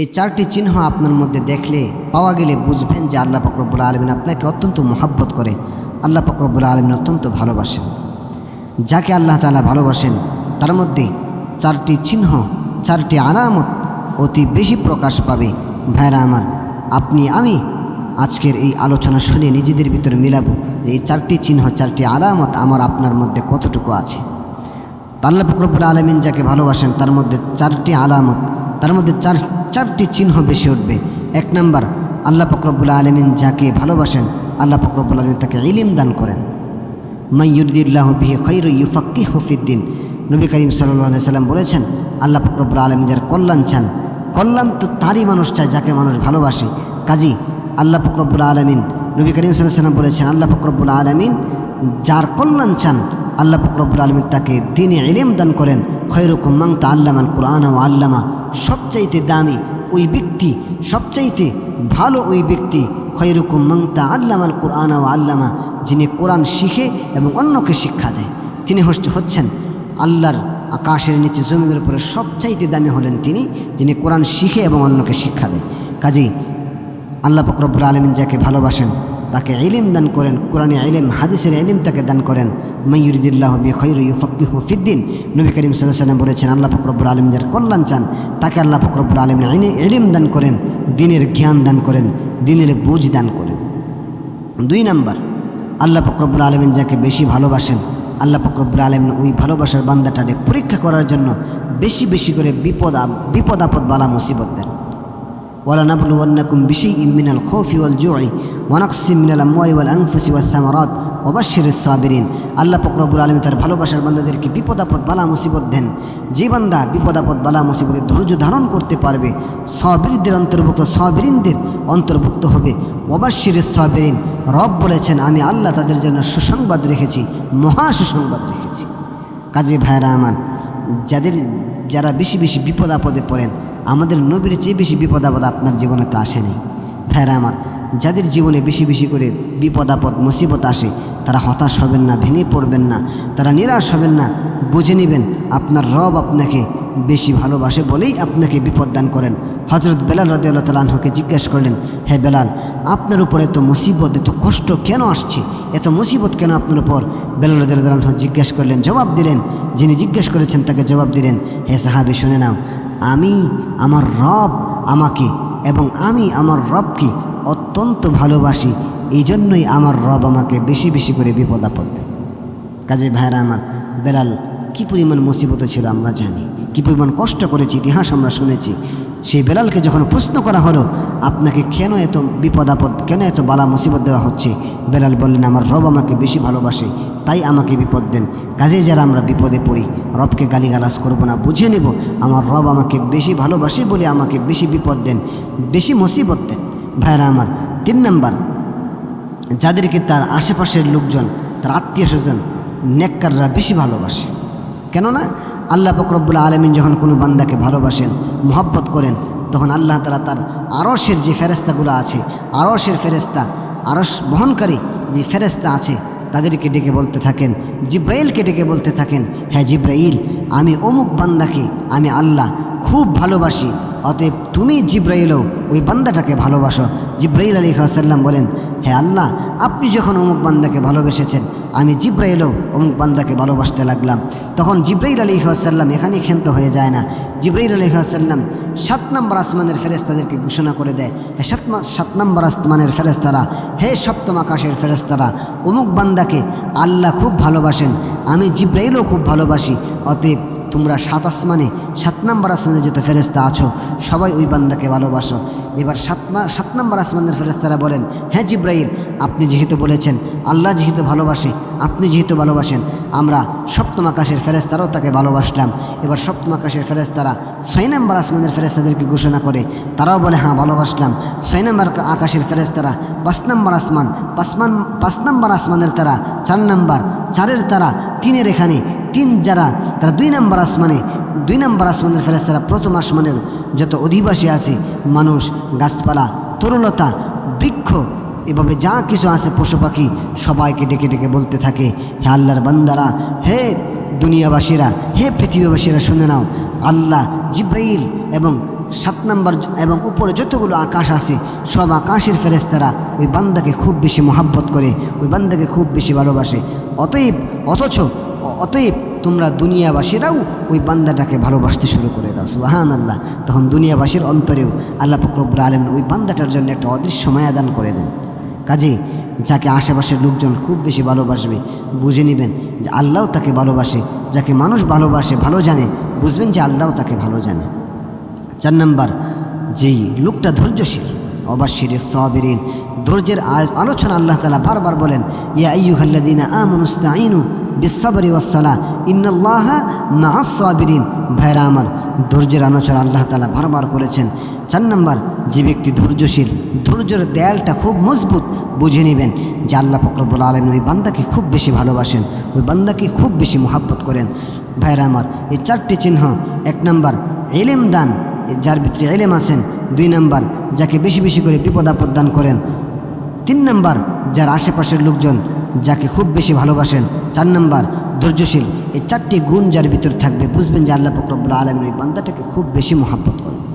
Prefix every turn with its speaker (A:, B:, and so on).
A: এই চারটি চিহ্ন আপনার মধ্যে দেখলে পাওয়া গেলে বুঝবেন যে আল্লাহ ফকরবুল আলমিন আপনাকে অত্যন্ত মহাব্বত করে। আল্লাহ ফকরবুল আলমিন অত্যন্ত ভালোবাসেন। যাকে আল্লাহ তালা ভালোবাসেন, তার মধ্যে চারটি চিহ্ন, চারটি আলামত অতি বেশি প্রকাশ পাবে। ভাইরা আমার, আপনি, আমি আজকের এই আলোচনা শুনে নিজেদের ভিতরে মিলাবো যে এই চারটি চিহ্ন, চারটি আলামত আমার আপনার মধ্যে কতটুকু আছে। আল্লাহ ফকরবুল আলমিন যাকে ভালোবাসেন, তার মধ্যে চারটি আলামত, তার মধ্যে চার, চারটি চিহ্ন বেশি উঠবে। এক নম্বর, আল্লাহ ফকরবুল আলমিন যাকে ভালোবাসেন, আল্লাহ ফকরবুল আলমিন তাকে ইলিম দান করেন। মাইয়ুদ্দিল্লাহ বিহি খৈর ইউফাক্কি হফিদ্দিন নবী করিম সাল্লাহ সাল্লাম বলেছেন, আল্লাহ ফকরবুল আলম যার কল্যাণ চান, কল্যাণ তো তারই মানুষ চায় যাকে মানুষ ভালোবাসে। কাজী, আল্লাহ ফকরবুল আলমিন, নবী করিম সাল্লাহ সাল্লাম বলেছেন, আল্লাহ ফকরবুল আলমিন যার কল্যাণ চান আল্লাহ ফকরবুল আলমিন তাকে দিনে ইলিম দান করেন। খৈরুকুম মাংতা আল্লামান কোরআন ও আল্লামা। সবচাইতে দামি ওই ব্যক্তি, সবচাইতে ভালো ওই ব্যক্তি খৈরুকুম মাংতা আল্লামাল কোরআন ও আল্লামা, যিনি কোরআন শিখে এবং অন্যকে শিক্ষা দেয়। তিনি হচ্ছে হচ্ছেন আল্লাহর আকাশের নিচে জমিনের উপরে সবচাইতে দামি হলেন তিনি, যিনি কোরআন শিখে এবং অন্যকে শিক্ষা দেয়। কাজেই আল্লাহ ফকরবুল আলমিন যাকে ভালোবাসেন তাকে ইলিম দান করেন, কোরআনে ইলিম, হাদিসের ইলিম তাকে দান করেন। ময়ুরিদুল্লাহ বি খৈর ফিদ্দিন। নবী করিম সাল্লাম বলেছেন, আল্লাহ ফকরবুল আলম যার কল্যাণ চান, তাকে আল্লাহ ফকরবুল আলম ইলিম দান করেন, দিনের জ্ঞান দান করেন, দিনের বুঝ দান করেন। দুই নাম্বার, আল্লাহ ফকরবুল আলমিন যাকে বেশি ভালোবাসেন, আল্লাহ ফকরবুল আলমিন ওই ভালোবাসার বান্দাটাকে পরীক্ষা করার জন্য বেশি বেশি করে বিপদ বিপদ আপদ বালা মুসিবত দেন। ولنبلونكم بشيء من الخوف والجوع ونقص من الأموال والأنفس والثمرات وبشر الصابرين আল্লাহ ফকরবুল আলমী তার ভালোবাসার বান্দাদেরকে বিপদ আপদ বালা মুসিবত দেন যে বান্দা বিপদ আপদ বালা মুসিবতের ধৈর্য ধারণ করতে পারবে সবরিনদের অন্তর্ভুক্ত সবরিনদের অন্তর্ভুক্ত হবে ওবাশির সবেরিন রব বলেছেন আমি আল্লাহ তাদের জন্য সুসংবাদ রেখেছি মহা সুসংবাদ রেখেছি কাজে ভাইরা আমার যাদের যারা বেশি বেশি বিপদ আপদে পড়েন আমাদের নবীর চেয়ে বেশি বিপদ আপদ আপনার জীবনে তো আসেনি। ভাইরা আমার, যাদের জীবনে বেশি বেশি করে বিপদ আপদ, মুসিবত আসে, তারা হতাশ হবেন না, ভেঙে পড়বেন না, তারা নিরাশ হবেন না, বুঝে নেবেন আপনার রব আপনাকে বেশি ভালোবাসে বলেই আপনাকে বিপদ দান করেন। হজরত বেলাল রদি আল্লাহ তালাহকে জিজ্ঞেস করলেন, হে বেলাল, আপনার উপর এত মুসিবত, এত কষ্ট কেন আসছে? এত মুসিবত কেন আপনার উপর? বেলাল রদি আল্লাহ জিজ্ঞেস করলেন, জবাব দিলেন। যিনি জিজ্ঞেস করেছেন তাকে জবাব দিলেন, হে সাহাবি, শুনে নাও আমি আমার রব আমাকে এবং আমি আমার রবকে অত্যন্ত ভালোবাসি। এই জন্যই আমার রব আমাকে বেশি বেশি করে বিপদ আপদ দেয়। কাজে ভাইরা আমার, বেলাল, কি পরিমাণ মুসিবত ছিল আমরা জানি, কি পরিমাণ কষ্ট করেছি, ইতিহাস আমরা শুনেছি। সেই বেলালকে যখন প্রশ্ন করা হলো, আপনাকে কেন এত বিপদ আপদ, কেন এত বালা মুসিবত দেওয়া হচ্ছে? বেলাল বললেন, আমার রব আমাকে বেশি ভালোবাসে তাই আমাকে বিপদ দেন। কাজে যারা আমরা বিপদে পড়ি, রবকে গালিগালাজ করব না বুঝে নেব, আমার রব আমাকে বেশি ভালোবাসে বলে আমাকে বেশি বিপদ দেন, বেশি মুসিবত দেন। ভাইরা আমার, তিন নাম্বার, যাদেরকে তার আশেপাশের লোকজন, তার আত্মীয় স্বজন, নেককাররা বেশি ভালোবাসে। কেননা, আল্লাহ ফকরবুল্লা আলমিন যখন কোনো বান্দাকে ভালোবাসেন, মোহব্বত করেন, তখন আল্লাহ তালা তার আরসের যে ফেরেস্তাগুলো আছে আরসের ফেরেস্তা আরস বহনকারী যে ফেরেস্তা আছে তাদেরকে ডেকে বলতে থাকেন, জিব্রাইলকে ডেকে বলতে থাকেন হ্যাঁ জিব্রাইল, আমি অমুক বান্দাকে, আমি আল্লাহ খুব ভালোবাসি, অতএব তুমি জিব্রাইলও ওই বান্দাটাকে ভালোবাসো। জিব্রাইল আলী সাল্লাম বলেন হ্যাঁ আল্লাহ, আপনি যখন অমুক বান্দাকে ভালোবেসেছেন আমি জিব্রাইলও অমুক বান্দাকে ভালোবাসতে লাগলাম। তখন জিব্রাইল আলী সাল্লাম এখানেই ক্ষান্ত হয়ে যায় না। জিব্রাইল আলী সাল্লাম সাত নম্বর আসমানের ফেরেস্তাদেরকে ঘোষণা করে দেয়, হে সাত সাত নম্বর আসমানের ফেরেস্তারা হে সপ্তম আকাশের ফেরেস্তারা অমুক বান্দাকে আল্লাহ খুব ভালোবাসেন, আমি জিব্রাইলও খুব ভালোবাসি, অতএব তোমরা সাত আসমানে সাত নম্বর আসমানে যত ফেরেস্তা আছো, সবাই ওই বান্দাকে ভালোবাসো। এবার সাত সাত নম্বর আসমানের ফেরেস্তারা বলেন হ্যাঁ জিব্রাইল আপনি যেহেতু বলেছেন, আল্লাহ যেহেতু ভালোবাসে, আপনি যেহেতু ভালোবাসেন, আমরা সপ্তম আকাশের ফেরেস্তারাও তাকে ভালোবাসলাম। এবার সপ্তম আকাশের ফেরেস্তারা ছয় নম্বর আসমানের ফেরেস্তাদেরকে ঘোষণা করে, তারাও বলে হ্যাঁ ভালোবাসলাম। ছয় নম্বর আকাশের ফেরেস্তারা পাঁচ নম্বর আসমান পাঁচমান পাঁচ নম্বর আসমানের তারা চার নম্বর, চারের তারা তিনের এখানে তিন যারা, তারা দুই নম্বর আসমানে, দুই নম্বর আসমানের ফেরেস্তারা প্রথম আসমানের যত অধিবাসী আছে, মানুষ, গাছপালা তরুলতা বৃক্ষ এভাবে যা কিছু আছে পশু পাখি সবাইকে ডেকে ডেকে বলতে থাকে, হে আল্লাহর বান্দারা, হে দুনিয়াবাসীরা, হে পৃথিবীবাসীরা, শুনে নাও, আল্লাহ জিব্রাইল এবং সাত নম্বর এবং উপরে যতগুলো আকাশ আছে, সব আকাশের ফেরেস্তারা ওই বান্দাকে খুব বেশি মহাব্বত করে, ওই বান্দাকে খুব বেশি ভালোবাসে। অতএব, অথচ, অতএব তোমরা দুনিয়াবাসীরাও ওই বান্দাটাকে ভালোবাসতে শুরু করে দাও সুবাহান আল্লাহ তখন দুনিয়াবাসীর অন্তরেও আল্লাহ ফকরবুল আলম ওই বান্দাটার জন্য একটা অদৃশ্য মায়াদান করে দেন। কাজে যাকে আশেপাশের লোকজন খুব বেশি ভালোবাসবে, বুঝে নেবেন যে আল্লাহ তাকে ভালোবাসে, যাকে মানুষ ভালোবাসে, ভালো জানে, বুঝবেন যে আল্লাহ তাকে ভালো জানে। চার নম্বর, যেই লোকটা ধৈর্যশীল অবাশির সাবিরিন, ধৈর্যের আলোচনা আল্লাহ তালা বারবার বলেন, ইয়া আইয়ুহাল্লাদিনা আমানুস্তাইনু বিসাবরি ওয়াসালা ইন্নাল্লাহা মাআস সাবিরিন ভাইরা আমার, ধৈর্যের আলোচনা আল্লাহ তালা বারবার করেছেন চার নম্বর, যে ব্যক্তি ধৈর্যশীল, ধৈর্যের দেয়ালটা খুব মজবুত, বুঝে নেবেন যে আল্লাহ ফকরবুল আলম ওই বান্দাকে খুব বেশি ভালোবাসেন, ওই বান্দাকে খুব বেশি মহাব্বত করেন। ভাইরা আমার এই চারটি চিহ্ন, এক নম্বর এলেম দান যার ভিতরে এলেম আছেন। দুই নম্বর, যাকে বেশি বেশি করে বিপদ আপদ দান করেন। তিন নম্বর, যার আশেপাশের লোকজন যাকে খুব বেশি ভালোবাসেন। চার নম্বর, ধৈর্যশীল এই চারটি গুণ যার ভিতরে থাকবে, বুঝবেন যে আল্লাহ ফকরবুল্লা আলম এই বান্দাটাকে খুব বেশি মহাব্বত করেন।